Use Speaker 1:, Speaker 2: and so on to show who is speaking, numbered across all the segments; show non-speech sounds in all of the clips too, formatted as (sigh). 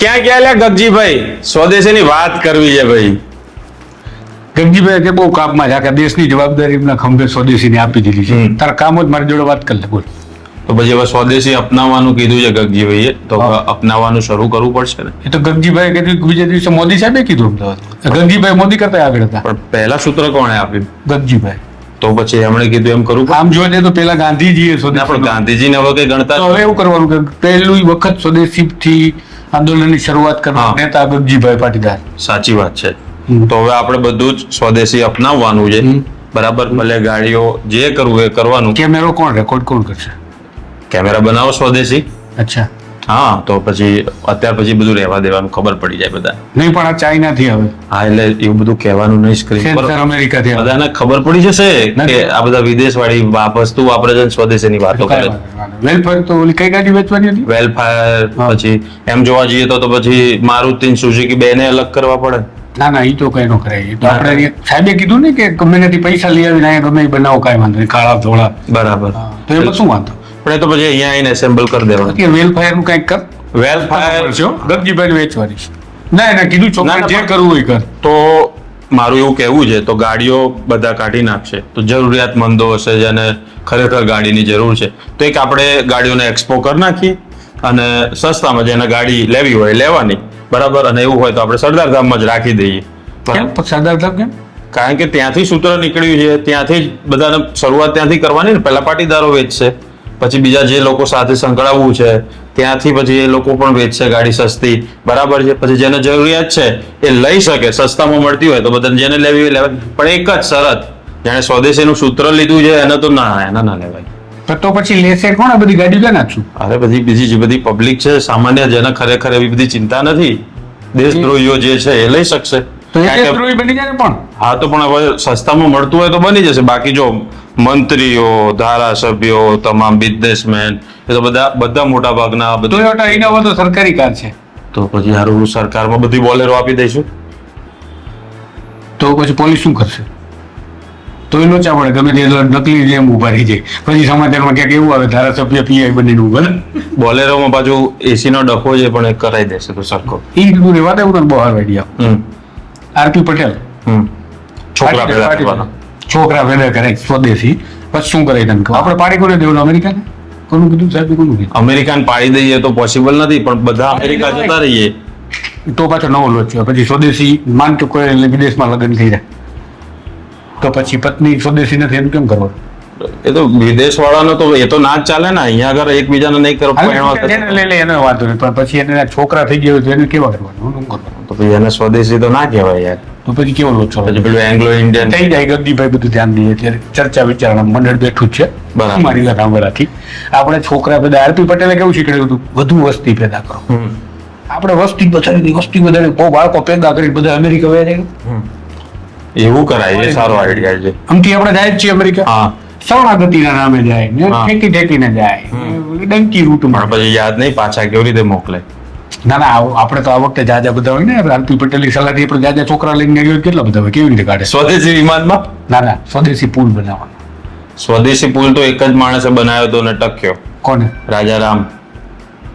Speaker 1: ક્યાં ક્યાં લે ગગજીભાઈ? સ્વદેશીની વાત કરવી છે ભાઈ.
Speaker 2: ગગજીભાઈ કે બહુ કામમાં છે. આખા દેશની જવાબદારી એમના ખંભે સ્વદેશીને આપી દીધી છે. તારા કામ જ મારી જોડે વાત કરી લે બોલ.
Speaker 1: તો પછી હવે સ્વદેશી અપનાવવાનું કીધું છે ગગજીભાઈએ. તો અપનાવવાનું શરૂ કરવું પડશે ને.
Speaker 2: એ તો ગગજીભાઈ કીધું કે બીજા દિવસે મોદી સાહેબે કીધું અમદાવાદ. ગગજીભાઈ મોદી કરતા આગળ હતા.
Speaker 1: પણ પહેલા સૂત્ર કોણે આપ્યું?
Speaker 2: ગગજીભાઈ.
Speaker 1: તો પછી એમણે કીધું એમ કરું.
Speaker 2: આમ જોવા જઈએ તો પેલા ગાંધીજીએ
Speaker 1: એ પણ
Speaker 2: ગાંધીજી
Speaker 1: ગાંધીજીને હવે કઈ ગણતા
Speaker 2: હવે એવું કરવાનું કે પહેલું વખત સ્વદેશીથી આંદોલનની શરૂઆત
Speaker 1: કરવા.
Speaker 2: નેતા ગગજીભાઈ પાટીદાર.
Speaker 1: સાચી વાત છે. તો હવે આપણે બધું જ સ્વદેશી અપનાવવાનું છે. બરાબર? ભલે ગાડીઓ જે કરવું એ કરવાનું.
Speaker 2: કેમેરો કોણ રેકોર્ડ કોણ કરશે?
Speaker 1: કેમેરા બનાવો સ્વદેશી.
Speaker 2: અચ્છા.
Speaker 1: હા. તો પછી અત્યાર પછી બધું રહેવા દેવાનું ખબર પડી જાય બધા.
Speaker 2: નહીં પણ આ ચાઇનાથી હવે.
Speaker 1: હા એટલે એવું બધું કહેવાનું નહીં સ્ક્રીન
Speaker 2: પરથી અમેરિકાથી
Speaker 1: બધાને ખબર પડી જશે કે આ બધા વિદેશ વાળી વસ્તુ વાપરે છે સ્વદેશી સ્વદેશીની વાતો કરે. છે
Speaker 2: વેલફેર તો ઓલી કઈ ગાડી વેચવાની હતી?
Speaker 1: વેલફાયર પછી એમ જોવા જઈએ તો તો પછી મારુતિ સુઝુકી બેને અલગ કરવા પડે.
Speaker 2: ના ના એ તો કઈ ન કરાય તો આપણે સાહેબે કીધું ને કે ગમે નથી પૈસા લઈ આવીને અહીંયા ગમે એ બનાવો કાંઈ વાંધો નહીં કાળા ધોળા.
Speaker 1: બરાબર.
Speaker 2: તો એમાં શું વાંધો?
Speaker 1: પણ એ તો પછી અહીંયા આવીને એસેમ્બલ કરી દેવાનું.
Speaker 2: કે વેલફેરનું કંઈક કર.
Speaker 1: વેલફાયર
Speaker 2: ગગજીભાઈ વેચવાની ના ના કીધું
Speaker 1: ચોક્કસ
Speaker 2: જે કરવું હોય કર.
Speaker 1: તો મારું એવું કહેવું છે તો ગાડીઓ બધા કાઢી નાખશે. તો જરૂરિયાતમંદો હશે જેને ખરેખર ગાડીની જરૂર છે. તો એક આપણે ગાડીઓને એક્સપો કરી નાખીએ અને સસ્તામાં જેને ગાડી લેવી હોય લેવાની. બરાબર? અને એવું હોય તો આપણે સરદાર ધામમાં જ રાખી દઈએ.
Speaker 2: સરદારધામ કેમ?
Speaker 1: કારણ કે ત્યાંથી સૂત્ર નીકળ્યું છે ત્યાંથી જ બધાને શરૂઆત ત્યાંથી કરવાની ને પહેલા પાટીદારો વેચશે. પછી બીજા જે લોકો સાથે સંકળાવવું છે ત્યાંથી પછી એ લોકો પણ વેચશે ગાડી સસ્તી. બરાબર છે? પછી જેને જરૂરિયાત છે એ લઈ શકે. સસ્તામાં મળતી હોય તો બધાને જેને લેવી હોય લેવાય. પણ એક જ શરત જેને સ્વદેશીનું સૂત્ર લીધું છે એને તો ના એના ના લેવાય.
Speaker 2: તો તો પછી લેશે કોણ? બધી ગાડી લઈ નાખશું
Speaker 1: અરે બધી બીજી જે બધી પબ્લિક છે સામાન્ય જેને ખરેખર એવી બધી ચિંતા નથી દેશદ્રોહીઓ જે છે એ લઈ શકશે.
Speaker 2: તો એ બની જાય ને પણ?
Speaker 1: હા તો પણ હવે સસ્તામાં મળતું હોય તો બની જશે. બાકી જો મંત્રીઓ ધારાસભ્યો તમામ બિઝનેસમેન એ તો બધા બધા મોટા ભાગના બધા
Speaker 2: ટોયોટા ઇનોવા તો સરકારી કાર છે.
Speaker 1: તો પછી હારું સરકારમાં બધી બોલેરો આપી દઈશું.
Speaker 2: તો પછી પોલીસ શું કરશે? તો એ લોચા પડે. ગમે તે નકલી જેમ ઊભા રહી જાય. પછી સમાચારમાં ક્યાંક એવું આવે ધારાસભ્ય પીઆઈ બનીને ઊભા રહે.
Speaker 1: બોલેરોમાં પાછું એસી નો ડખો છે પણ એ કરાવી દેશે તો સરખો.
Speaker 2: એ હું તને બહાર
Speaker 1: આઈડિયા
Speaker 2: આરપી પટેલ.
Speaker 1: છોકરા કરવાના.
Speaker 2: છોકરા પેદા કરે સ્વદેશી. પછી શું કરે તમે આપણે પાડી કોને દેવું અમેરિકા કોનું કીધું? સાહેબ કોનું કીધું?
Speaker 1: અમેરિકાને પાડી દઈએ તો પોસિબલ નથી પણ બધા અમેરિકા જતા રહીએ.
Speaker 2: તો પાછો નવો લોચ પછી સ્વદેશી માન કે કોઈ એટલે વિદેશમાં લગ્ન થઈ જાય તો પછી પત્ની સ્વદેશી નથી એનું કેમ કરવાનું?
Speaker 1: એ તો વિદેશ વાળાનો તો એ તો ના જ ચાલે ને. અહીંયા આગળ એકબીજાને નહીં કરો
Speaker 2: લઈ લે એનો વાંધો નહીં પણ પછી એને છોકરા થઈ ગયો તો એને કેવા કરવાનું? શું કરવાનું
Speaker 1: તો પછી એને સ્વદેશી તો ના કહેવાય યાર.
Speaker 2: તો પછી કેવો લોચો
Speaker 1: પછી પેલું એંગ્લો ઇન્ડિયન
Speaker 2: થઈ જાય ગગદીભાઈ બધું ધ્યાન દઈએ ત્યારે ચર્ચા વિચારણા મંડળ બેઠું છે.
Speaker 1: બરાબર.
Speaker 2: મારી વાત આપણે છોકરા પેદા આરપી પટેલે કેવું શીખડ્યું હતું? વધુ વસ્તી પેદા કરો. આપણે વસ્તી બચાવી વસ્તી વધારી બહુ બાળકો પેદા કરી બધા અમેરિકા વયા જાય.
Speaker 1: એવું કરાય એ સારો આઈડિયા છે.
Speaker 2: આમથી આપણે જાય જ છીએ અમેરિકા.
Speaker 1: હા.
Speaker 2: શરણાગતિના નામે જાય ને. ઠેકી ઠેકીને જાય. ડંકી રૂટમાં
Speaker 1: પછી યાદ નહીં પાછા કેવી રીતે મોકલે?
Speaker 2: ના ના આપણે તો આ વખતે જાજા બધા હોય ને આરપી પટેલની સલાહથી આપણે જાજા છોકરા લઈને ગયો કેટલા બધા હોય કેવી રીતે કાઢે?
Speaker 1: સ્વદેશી વિમાનમાં?
Speaker 2: ના ના સ્વદેશી પુલ બનાવવાનો.
Speaker 1: સ્વદેશી પુલ તો એક જ માણસે બનાવ્યો હતો ને ટક્યો.
Speaker 2: કોને?
Speaker 1: રાજા રામ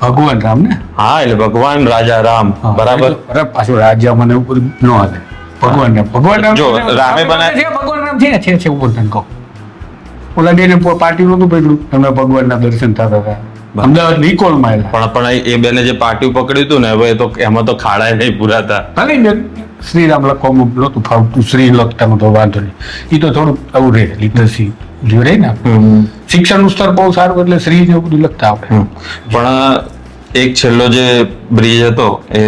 Speaker 2: ભગવાન રામ ને?
Speaker 1: હા એટલે ભગવાન રાજા રામ બરાબર?
Speaker 2: બરાબર પાછું રાજ્ય મને ઉપર ન હાલે. ભગવાન રામ ભગવાન રામ
Speaker 1: જો, રામે
Speaker 2: બનાવ્યો ભગવાન રામ છે છે છે ઉપર તને કહું. ઓલા બેને પાર્ટી નતું પડ્યું. એમને ભગવાનના દર્શન થતા હતા. અમદાવાદ નિકોલમાં
Speaker 1: પણ પણ એ બેને જે પાર્ટી પકડ્યું હતું ને હવે તો એમાં તો ખાડા નહીં પૂરાતા
Speaker 2: ભલે ને શ્રીરામ લખવામાં નતું ફાવતું શ્રી લખતામાં તો વાંધો નહીં. એ તો થોડું આવું રહે લિટરસી જો રહે ને શિક્ષણનું સ્તર બહુ સારું એટલે શ્રી ને બધું લખતા આપણે
Speaker 1: પણ એક છેલ્લો જે બ્રિજ હતો એ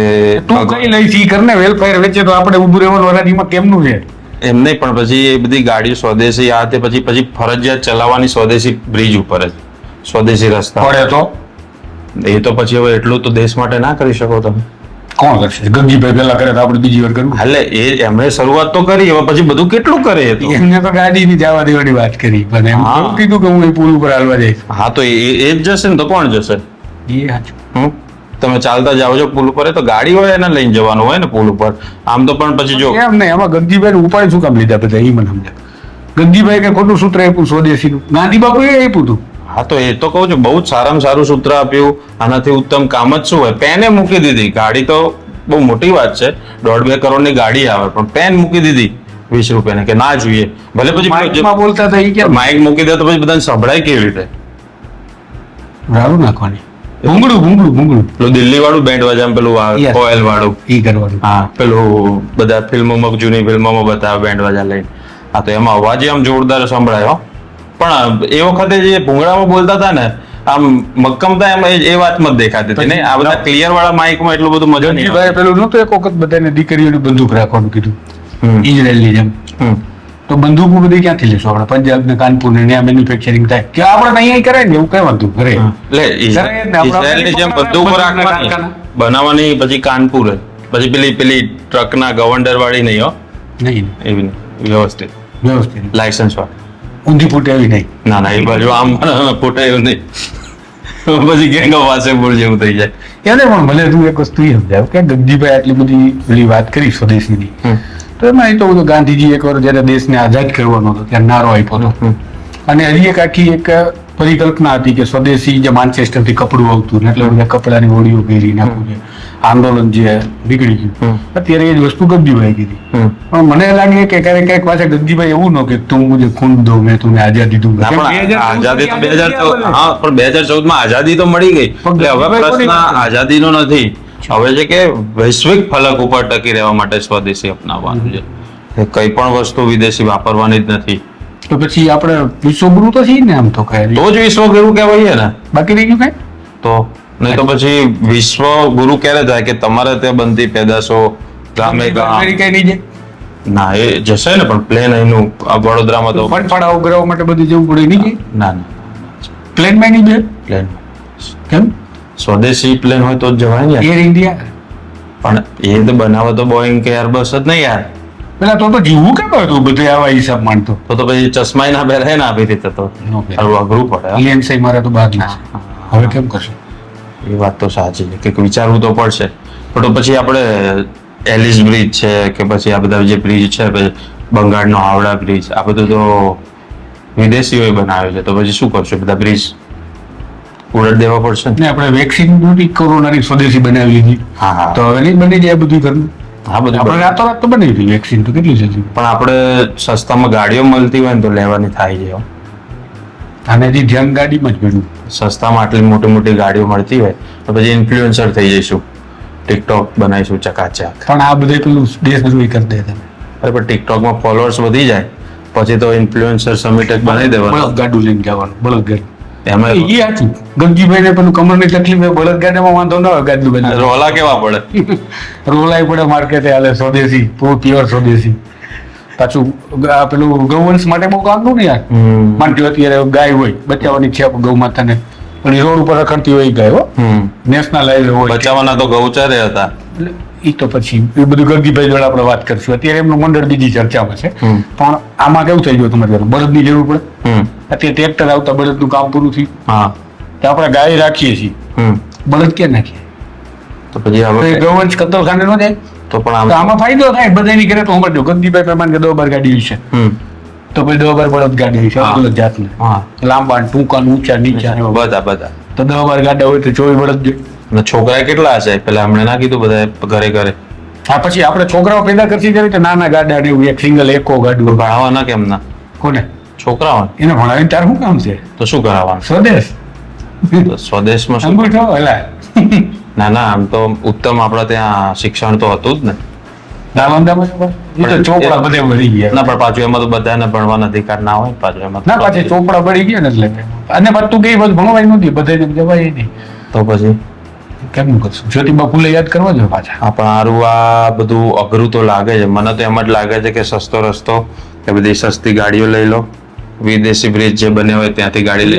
Speaker 2: તું કઈ લઈ છી કરને વેલફેર વેચે તો આપણે ઊભું રહેવાનું વરાજીમાં કેમનું છે?
Speaker 1: એમ નહીં પણ પછી એ બધી ગાડીઓ સ્વદેશી આ તે પછી પછી ફરજિયાત ચલાવવાની સ્વદેશી બ્રિજ ઉપર જ. સ્વદેશી રસ્તા.
Speaker 2: પડે તો?
Speaker 1: એ તો પછી હવે એટલું તો દેશ માટે ના કરી શકો તમે.
Speaker 2: કોણ કરશે? ગંગીભાઈ પેલા કરે તો આપણે બીજી વાર કરવું.
Speaker 1: હાલે એ એમણે શરૂઆત તો કરી હવે પછી બધું કેટલું કરે એમને તો
Speaker 2: તો ગાડીની જવા દેવાની વાત કરી પણ એમ
Speaker 1: હા.
Speaker 2: કીધું કે હું એ પુલ ઉપર હાલવા જઈશ.
Speaker 1: હા તો એ જ જશે ને તો કોણ જશે?
Speaker 2: એ
Speaker 1: હમ? તમે ચાલતા જાઓ છો પુલ ઉપર તો ગાડી હોય એને લઈને જવાનું હોય ને પુલ ઉપર. આમ તો પણ પછી જો
Speaker 2: એમ નહીં? એમાં ગંગીભાઈ ઉપાય શું કામ લીધા બધા? એ મને સમજાય ગંગીભાઈ કે ખોટું સૂત્ર આપ્યું સ્વદેશીનું? ગાંધી બાપુએ આપ્યું હતું
Speaker 1: હા તો એ તો કહું છું બહુ જ સારામાં સારું સૂત્ર આપ્યું. આનાથી ઉત્તમ કામ જ શું હોય? પેને મૂકી દીધી. ગાડી તો બહુ મોટી વાત છે. દોઢ બે કરોડની ગાડી આવે પણ પેન મૂકી દીધી વીસ રૂપિયાની કે ના જોઈએ. ભલે પછી
Speaker 2: બોલતા હતા
Speaker 1: માઇક મૂકી દે તો પછી બધાને સંભળાય કેવી રીતે?
Speaker 2: રાડું નાખવાની. ભૂંગળું ભૂંગળું ભૂંગળું.
Speaker 1: પેલું દિલ્હી વાળું બેન્ડ વાજામ પેલું. કોયલ વાળું
Speaker 2: ઈ કરવાનું.
Speaker 1: હા પેલું બધા ફિલ્મોમાં જૂની ફિલ્મોમાં બતાવે બેન્ડ વાજા લઈને. હા તો એમાં અવાજ આમ જોરદાર સંભળાયો પણ એ વખતે જે ભૂંગળામાં બોલતા હતા ને આમ મક્કમતા એમ એ- વાત મત દેખાતી હતી ને આ બધા ક્લિયર વાળા માઇકમાં એટલું બધું મજા નહીં
Speaker 2: પેલું નતું એક વખત બધાને દીકરીઓની બંદૂક રાખવાનું કીધું. ઇઝરાયલની જેમ. તો બંદૂકો બધી ક્યાંથી લેશો આપણે પંજાબ ને કાનપુર ને ત્યાં મેન્યુફેક્ચરિંગ થાય. કે આપણે અહીંયા કરે ને એવું કઈ વાંધું? કરે
Speaker 1: એટલે
Speaker 2: ને,
Speaker 1: જેમ બંદૂકો રાખવાની બનાવવાની પછી કાનપુર પછી પેલી પેલી ટ્રકના ગવર્નર વાળી નહીં હો.
Speaker 2: નહીં.
Speaker 1: એવી નહીં વ્યવસ્થિત.
Speaker 2: વ્યવસ્થિત.
Speaker 1: લાયસન્સ વાળી.
Speaker 2: ઊંધી ફૂટે એવી નહીં.
Speaker 1: ના ના એ બાજુ આમ ફૂટે એવું નહીં. પછી ગેંગ ઓફ વાસેપુર જેવું થઈ જાય.
Speaker 2: એને પણ મને તું એક વસ્તુ સમજાવ કે ગગજીભાઈ આટલી બધી પેલી વાત કરી સ્વદેશીની. તો એમાં એ તો બધું ગાંધીજી એક વાર જ્યારે દેશને આઝાદ કરવાનો હતો ત્યારે નારો આપ્યો હતો. અને હજી એક આખી એક પરિકલ્પના હતી કે સ્વદેશી જે માન્ચેસ્ટરથી કપડું આવતું ને એટલે બધા કપડાની હોડીઓ પહેરી નાખવું છે આંદોલન જે નીકળી ગયું. અત્યારે એ જ વસ્તુ ગદ્દીભાઈ કીધી પણ મને લાગે કે ક્યારેક ક્યારેક પાછા ગદ્દીભાઈ એવું ન કે તું મુજે ખૂન દો મેં તું આઝાદી દઉં.
Speaker 1: આઝાદી તો બે હજાર ચૌદ હા પણ બે હજાર ચૌદમાં આઝાદી તો મળી ગઈ.
Speaker 2: પણ
Speaker 1: હવે પ્રશ્ન
Speaker 2: આઝાદી નો
Speaker 1: આઝાદીનો નથી. હવે છે કે વૈશ્વિક ફલક ઉપર ટકી રહેવા માટે સ્વદેશી અપનાવવાનું છે. કંઈ કઈ પણ વસ્તુ વિદેશી વાપરવાની જ નથી.
Speaker 2: તો પછી આપણે વિશ્વગુરુ તો છીએ ને આમ તો કહે
Speaker 1: તો જ વિશ્વગુરુ કહેવાય ને.
Speaker 2: બાકી રહી ગયું કઈ?
Speaker 1: તો નહીં તો પછી વિશ્વ ગુરુ ક્યારે થાય કે તમારે ત્યાં બનતી પેદાશો ગામે ગામ. ના એ જશે ને પણ પ્લેન અહીંનું આ વડોદરામાં તો
Speaker 2: પણ પણ ઉપગ્રહ માટે બધું જવું પડે નહીં
Speaker 1: ના ના
Speaker 2: પ્લેનમાં નહીં જાય?
Speaker 1: પ્લેન
Speaker 2: કેમ?
Speaker 1: સ્વદેશી પ્લેન હોય તો જ જવાય ને.
Speaker 2: એર ઇન્ડિયા
Speaker 1: પણ એ તો બનાવે તો બોઈંગ કે એરબસ જ નહીં યાર.
Speaker 2: પેલા તો તો જીવવું કેમ હતું? બધું આવા હિસાબ માનતો
Speaker 1: તો તો પછી ચશ્માય ના પહેરાય ને આવી રીતે તો. સારું અઘરું પડે હો.
Speaker 2: એલિયન સહી મારે તો બાદ ના હવે કેમ કરશું?
Speaker 1: એ વાત તો સાચી છે. કે વિચારવું તો પડશે. પણ તો પછી આપણે એલિસ બ્રિજ છે કે પછી આ બધા જે બ્રિજ છે બંગાળનો હાવડા બ્રિજ આ બધું તો વિદેશીઓએ બનાવ્યો છે. તો પછી શું કરશું? બધા બ્રિજ ઉડાડ દેવા પડશે ને?
Speaker 2: આપણે વેક્સિન નહોતી કોરોનાની સ્વદેશી બનાવી લીધી. તો હવે નહીં બની જાય બધું ઘરનું?
Speaker 1: હા બધું
Speaker 2: આપણે
Speaker 1: રાતો
Speaker 2: રાતોરાત તો બનાવી હતી વેક્સિન તો કેટલી જલ્દી
Speaker 1: પણ આપણે સસ્તામાં ગાડીઓ મળતી હોય ને તો લેવાની થાય છે
Speaker 2: અને હજી ધ્યાન ગાડીમાં જ પડ્યું
Speaker 1: સસ્તામાં આટલી મોટી મોટી ગાડીઓ મળતી હોય તો પછી ઇન્ફ્લુએન્સર થઈ જઈશું. ટિકટોક બનાવીશું ચકાચાક.
Speaker 2: પણ આ બધે પેલું દેશદ્રોહી કરી દે તમે
Speaker 1: અરે પણ ટિકટોકમાં ફોલોઅર્સ વધી જાય. પછી તો ઇન્ફ્લુએન્સર સમિટ બનાવી દેવાનું.
Speaker 2: બળદ ગાડું લઈને જવાનું બળદ ગાડું
Speaker 1: એમાં
Speaker 2: એ સાચું. ગંજીભાઈ ને પેલું કમરની તકલીફ હોય બળદ વાંધો ના હોય ગાડલું ગાડલું
Speaker 1: રોલા કેવા પડે? (laughs)
Speaker 2: રોલાઈ પડે માર્કેટે હાલે સ્વદેશી પ્યોર સ્વદેશી. પાછું આ પેલું ગૌવંશ માટે બહુ કામનું ને યાર. અત્યારે ગાય હોય બચાવવાની છે ગૌ માતાને પણ એ રોડ ઉપર રખડતી હોય એ ગાય હો.
Speaker 1: હમ.
Speaker 2: નેશનલ હાઈવે હોય.
Speaker 1: બચાવવાના તો ગૌચરે હતા.
Speaker 2: એ ઈ તો પછી એ બધું ગગજીભાઈ જોડે આપણે વાત કરીશું. અત્યારે એમનું મંડળ બીજી ચર્ચામાં છે. પણ આમાં કેવું થઈ ગયું તમારે બળદની જરૂર પડે. અત્યારે ટ્રેક્ટર આવતા બળદનું કામ પૂરું થયું.
Speaker 1: હા.
Speaker 2: તો આપણે ગાય રાખીએ છીએ. બળદ ક્યાં નાખીએ
Speaker 1: તો પછી હવે
Speaker 2: ગૌવંશ કતલખાને નો જાય.
Speaker 1: તો પણ આમાં
Speaker 2: ફાયદો થાય બધાની ઘરે તો સમજો ગંદીભાઈ પ્રમાણ કે દો બાર ગાડી છે. તો પછી દો બાર બળદ ગાડી છે બળદ જાતને.
Speaker 1: હા.
Speaker 2: લાંબા ને ટૂંકા ઊંચા નીચા ને
Speaker 1: બધા બધા.
Speaker 2: તો દો બાર ગાડા હોય તો ચોવી બળદ જોઈએ
Speaker 1: છોકરા કેટલા હશે? પેલા હમણાં ના કીધું બધા ઘરે ઘરે.
Speaker 2: હા પછી આપણે છોકરાઓ પેદા કરતી ત્યારે નાના ગાડા ને એક સિંગલ એકો ગાડું
Speaker 1: ભણાવવાના કેમ ના
Speaker 2: કોને?
Speaker 1: છોકરાઓને
Speaker 2: એને ભણાવીને તાર શું કામ છે?
Speaker 1: તો શું કરાવવાનું?
Speaker 2: સ્વદેશ.
Speaker 1: સ્વદેશમાં શું
Speaker 2: અંગૂઠો એલા
Speaker 1: ના ના આમ તો ઉત્તમ આપણા ત્યાં શિક્ષણ તો હતું જ ને.
Speaker 2: ચોપડા બધે ભરી ગયા.
Speaker 1: ના પણ પાછું એમાં તો બધાને ભણવાનો અધિકાર ના હોય પાછું એમાં
Speaker 2: ના પાછી ચોપડા ભરી ગયા ને એટલે. અને પાછું તું કઈ બધું ભણવાય નહોતી બધે જવાય નહીં.
Speaker 1: તો પછી?
Speaker 2: કેમ કરશું? જ્યોતિબા ફૂલે યાદ કરવા જોઈએ પાછા.
Speaker 1: હા પણ આરું આ બધું અઘરું તો લાગે છે. મને તો એમ જ લાગે છે કે સસ્તો રસ્તો કે બધી સસ્તી ગાડીઓ લઈ લો. વિદેશી બ્રિજ જે બન્યા હોય ત્યાંથી ગાડી લઈ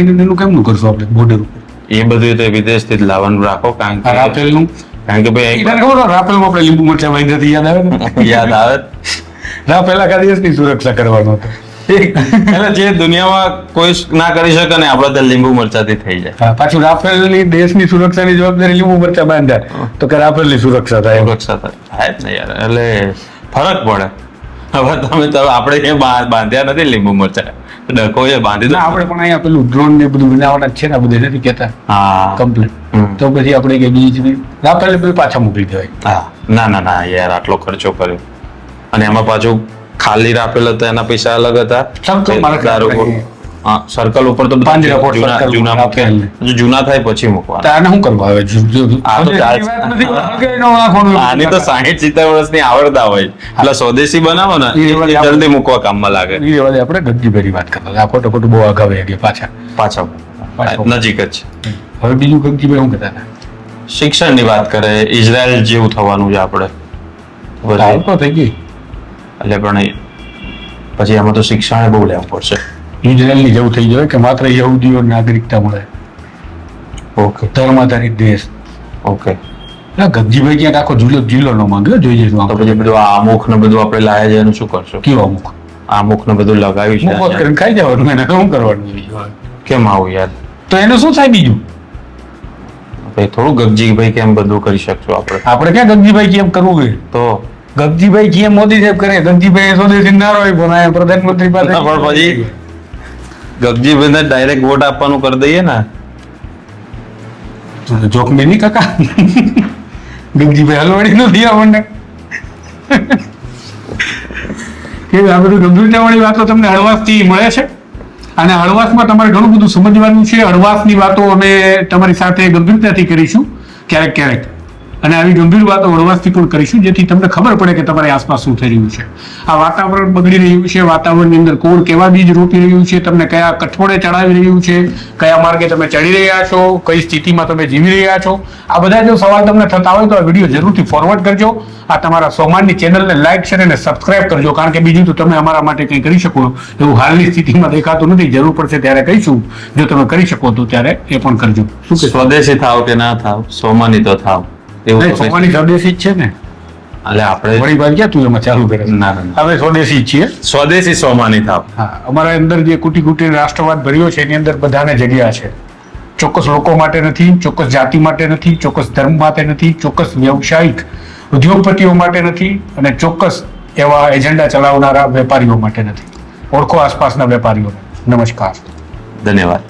Speaker 2: એનું કેમનું કરશું આપણે? બોર્ડર ઉપર.
Speaker 1: એ બધું તો વિદેશથી જ લાવવાનું રાખો કારણ કે
Speaker 2: રાફેલનું?
Speaker 1: કારણ કે ભાઈ
Speaker 2: રાફેલમાં આપણે લીંબુ મરચા વાંધ્યાથી યાદ આવે ને? (laughs)
Speaker 1: યાદ આવે.
Speaker 2: રાફેલ આખા દેશની સુરક્ષા કરવાનો હતો.
Speaker 1: એટલે જે દુનિયામાં કોઈ ના કરી શકે ને આપણે ત્યાં લીંબુ મરચાથી થઈ જાય.
Speaker 2: પાછું રાફેલની દેશની સુરક્ષાની જવાબદારી લીંબુ મરચા બાંધ્યા. તો કે રાફેલની સુરક્ષા થાય
Speaker 1: સુરક્ષા થાય. થાય જ ને યાર એટલે ફરક પડે. હવે તમે તો આપણે એ બાંધ્યા નથી લીંબુ મરચા. ડકો એ બાંધી દો.
Speaker 2: આપણે પણ અહીંયા પેલું ડ્રોન ને બધું બનાવવાના છે ને બધે નથી કહેતા.
Speaker 1: હા.
Speaker 2: કમ્પ્લીટ તો પછી આપણે કે બીજી ના પહેલે પેલું પાછા મોકલી દેવાય.
Speaker 1: હા. ના ના ના યાર આટલો ખર્ચો કર્યો. અને એમાં પાછું ખાલી રાખેલો હતા એના પૈસા અલગ હતા. દારૂ સર્કલ ઉપર તો પાંચ
Speaker 2: પાંજરાપોળ
Speaker 1: જૂના મૂકે જો જૂના થાય પછી મૂકવા
Speaker 2: આને શું કરવા આવે.
Speaker 1: આની તો સાહીઠ સિત્તેર વર્ષની આવડતા હોય. એટલે સ્વદેશી બનાવો ને જલ્દી મૂકવા કામમાં લાગે.
Speaker 2: એ વાળે આપણે ગગજીભાઈની વાત કરતા. આ ખોટો ખોટું બહુ આગળ વહી ગયા પાછા
Speaker 1: પાછા નજીક જ
Speaker 2: હવે બીજું ગગજીભાઈ શું કહેતા
Speaker 1: શિક્ષણની વાત કરે ઇઝરાયલ જેવું થવાનું છે આપણે.
Speaker 2: બરાબર તો થઈ ગઈ.
Speaker 1: એટલે પણ પછી આમાં તો શિક્ષણ બહુ લેવું પડશે.
Speaker 2: ઇઝરાયલની જેવું થઈ જાય કે માત્ર યહૂદીઓ નાગરિકતા મળે.
Speaker 1: ઓકે
Speaker 2: ધર્મ આધારિત દેશ.
Speaker 1: ઓકે
Speaker 2: ના ગગજીભાઈ ક્યાંક આખો જુલો જિલ્લો ન માંગ્યો જોઈ જઈશું
Speaker 1: તો પછી બધું આ આમુખ ને બધું આપણે લાયા છે એનું શું કરશો?
Speaker 2: કેવો અમુક?
Speaker 1: આમુખ ને બધું લગાવ્યું છે
Speaker 2: ખાઈ જવાનું એને શું કરવાનું?
Speaker 1: કેમ આવું યાર?
Speaker 2: તો એનું શું થાય બીજું?
Speaker 1: ભાઈ થોડું ગગજીભાઈ કેમ બધું કરી શકશું આપણે?
Speaker 2: આપણે ક્યાં ગગજીભાઈ કેમ કરવું કે
Speaker 1: તો?
Speaker 2: ગગજીભાઈ કેમ મોદી સાહેબ કરે? ગગજીભાઈ સ્વદેશી ના હોય પણ આ પ્રધાનમંત્રી પાસે.
Speaker 1: પણ પછી ગગજીભાઈને ડાયરેક્ટ વોટ આપવાનું કરી દઈએ ને.
Speaker 2: જોખમી નહીં કાકા. ગગજીભાઈ હલવાડી નથી આપણને કે આ બધું ગંભીરતાવાળી વાતો તમને હળવાશથી મળે છે? અને હળવાશમાં તમારે ઘણું બધું સમજવાનું છે. હળવાશની વાતો અમે તમારી સાથે ગંભીરતાથી કરીશું. ક્યારેક ક્યારેક. અને આવી ગંભીર વાતો હળવાશથી પણ કરીશું, જેથી તમને ખબર પડે કે તમારી આસપાસ શું થઈ રહ્યું છે. આ વાતાવરણ બગડી રહ્યું છે, વાતાવરણની અંદર કોણ કેવા બીજ રોપી રહ્યું છે, તમને કયા કઠોળે ચડાવી રહ્યું છે, કયા માર્ગે તમે ચડી રહ્યા છો, કઈ સ્થિતિમાં તમે જીવી રહ્યા છો, આ બધા જો સવાલ તમને થતા હોય તો આ વીડિયો જરૂરથી ફોરવર્ડ કરજો. આ તમારા સોમાનની ચેનલને લાઈક શેર અને સબસ્ક્રાઇબ કરજો, કારણ કે બીજું તો તમે અમારા માટે કંઈ કરી શકો એવું હાલની સ્થિતિમાં દેખાતું નથી. જરૂર પડશે ત્યારે કહીશું. જો તમે કરી શકો તો ત્યારે એ પણ કરજો. શું કે
Speaker 1: સ્વદેશી થાવ કે ના થાવ? સોમાની તો થાવ. એવું
Speaker 2: સોમાની સ્વદેશી જ છે ને?
Speaker 1: એટલે આપણે
Speaker 2: વળી ક્યાં તું એમાં ચાલુ કરે?
Speaker 1: ના.
Speaker 2: અમે સ્વદેશી છીએ.
Speaker 1: સ્વદેશી સોમાની થાવ
Speaker 2: હા અમારા અંદર જે કુટી કુટી રાષ્ટ્રવાદ ભર્યો છે એની અંદર બધાને જગ્યા છે. ચોક્કસ લોકો માટે નથી ચોક્કસ જાતિ માટે નથી ચોક્કસ ધર્મ માટે નથી ચોક્કસ વ્યવસાયિક ઉદ્યોગપતિઓ માટે નથી અને ચોક્કસ એવા એજન્ડા ચલાવનારા વેપારીઓ માટે નથી. ઓળખો આસપાસના વેપારીઓને. નમસ્કાર.
Speaker 1: ધન્યવાદ.